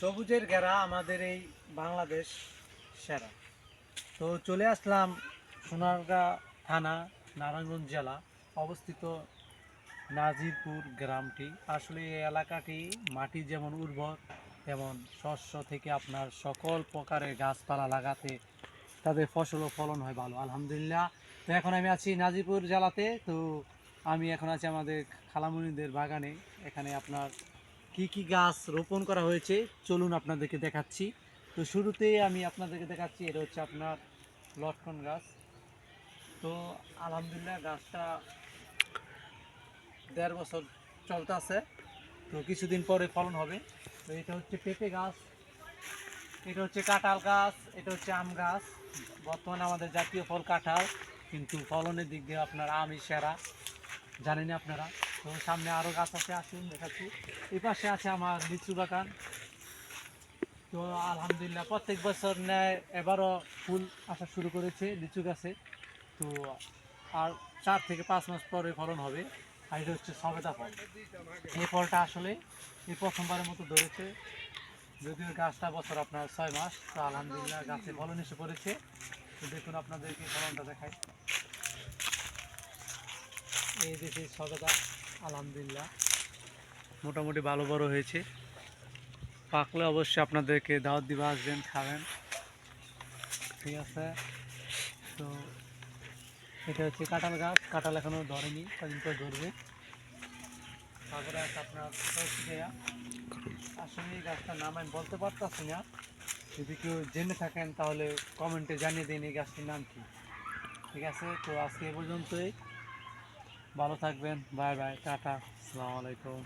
সবুজের ঘেরা আমাদের এই বাংলাদেশ সেরা। তো চলে আসলাম সোনারগাঁ থানা, নারায়ণগঞ্জ জেলা, অবস্থিত নাজিরপুর গ্রামটি। আসলে এই এলাকাটি মাটি যেমন উর্বর, তেমন শস্য থেকে আপনার সকল প্রকারের গাছপালা লাগাতে তাদের ফসল ও ফলন হয় ভালো, আলহামদুলিল্লাহ। তো এখন আমি আছি নাজিরপুর জেলাতে, তো আমি এখন আছি আমাদের খালামুনিদের বাগানে। এখানে আপনার কি কি গাছ রোপণ করা হয়েছে? চলুন আপনাদেরকে দেখাচ্ছি। তো শুরুতে আমি আপনাদেরকে দেখাচ্ছি, এটা হচ্ছে আপনার লটকন গাছ। তো আলহামদুলিল্লাহ গাছটা দেড় বছর চলতে আছে তো কিছুদিন পরে ফলন হবে। তো এটা হচ্ছে পেঁপে গাছ, এটা হচ্ছে কাঁঠাল গাছ, এটা হচ্ছে আম গাছ। বর্তমানে আমাদের জাতীয় ফল কাঁঠাল, কিন্তু ফলনের দিক দিয়ে আপনার আমই সেরা। জানেন আপনারা। তো সামনে আরও গাছ আছে, আসুন, দেখাচ্ছি। এই পাশে আছে আমার লিচু বাগান। তো আলহামদুলিল্লাহ, প্রত্যেক বছর ন্যায় এবারও ফুল আসা শুরু করেছে লিচু গাছে। তো আর চার থেকে পাঁচ মাস পরে ফলন হবে। আর এটা হচ্ছে সবেদা ফল। এই ফলটা আসলে এই প্রথমবারের মতো ধরেছে। যদিও গাছটা বছর আপনার ছয় মাস, তো আলহামদুলিল্লাহ গাছে ফলন এসে পড়েছে। তো দেখুন, আপনাদেরকে ফলনটা দেখাই। এই সবেদা, আলহামদুলিল্লাহ। মোটামুটি ভালো বড় হয়েছে। পাকলে অবশ্যই আপনাদেরকে দাওয়াত দিবা, আসবেন, খাবেন। ঠিক আছে? তো এটা হচ্ছে কাঁঠাল গাছ। কাঁঠাল এখনও ধরেনি, কদিন পর ধরবে। তারপরে আপনার আসলে এই গাছটার নাম আমি বলতে পারতাছি না। যদি কেউ জেনে থাকেন, তাহলে কমেন্টে জানিয়ে দিন এই গাছটির নাম কি। ঠিক আছে? তো আজকে এ পর্যন্তই। ভালো থাকবেন বাই বাই টাটা আসসালামু আলাইকুম।